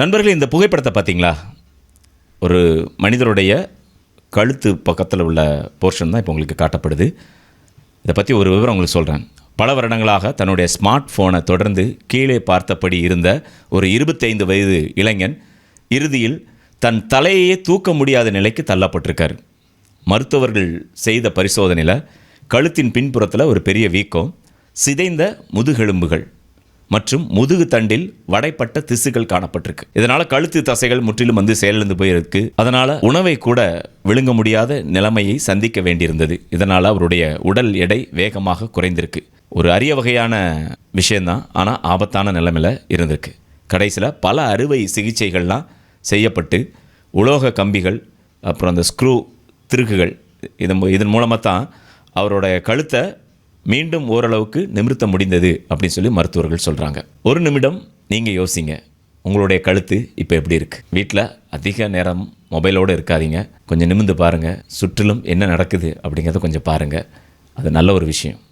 நண்பர்களே இந்த புகைப்படத்தை பார்த்தீங்களா? ஒரு மனிதருடைய கழுத்து பக்கத்தில் உள்ள போர்ஷன் தான் இப்போ உங்களுக்கு காட்டப்படுது. இதை பற்றி ஒரு விவரம் உங்களுக்கு சொல்கிறேன் பல வருடங்களாக தன்னுடைய ஸ்மார்ட் ஃபோனை தொடர்ந்து கீழே பார்த்தபடி இருந்த ஒரு இருபத்தைந்து வயது இளைஞன் இறுதியில் தன் தலையையே தூக்க முடியாத நிலைக்கு தள்ளப்பட்டிருக்கார். மருத்துவர்கள் செய்த பரிசோதனையில் கழுத்தின் பின்புறத்தில் ஒரு பெரிய வீக்கம் சிதைந்த முதுகெலும்புகள். மற்றும் முதுகு தண்டில் வடைப்பட்ட திசுகள் காணப்பட்டிருக்கு. இதனால கழுத்து தசைகள் முற்றிலும் வந்து செயலிழந்து போயிருக்கு. அதனால உணவை கூட விழுங்க முடியாத நிலைமையை சந்திக்க வேண்டியிருந்தது. இதனால அவருடைய உடல் எடை வேகமாக குறைந்திருக்கு. ஒரு அரிய வகையான விஷயம்தான் ஆனால் ஆபத்தான நிலைமையில் இருந்திருக்கு. கடைசியில் பல அறுவை சிகிச்சைகள்லாம் செய்யப்பட்டு உலோக கம்பிகள் அப்புறம் அந்த ஸ்க்ரூ திருகுகள் இதன் இதன் மூலமாக தான் அவரோட கழுத்தை மீண்டும் ஓரளவுக்கு நிமிர்த்த முடிந்தது அப்படின்னு சொல்லி மருத்துவர்கள் சொல்கிறாங்க ஒரு நிமிடம் நீங்கள் யோசிங்க. உங்களுடைய கழுத்து இப்போ எப்படி இருக்குது வீட்டில் அதிக நேரம் மொபைலோடு இருக்காதீங்க. கொஞ்சம் நிமிர்ந்து பாருங்கள் சுற்றிலும் என்ன நடக்குது அப்படிங்கிறத கொஞ்சம் பாருங்கள் அது நல்ல ஒரு விஷயம்.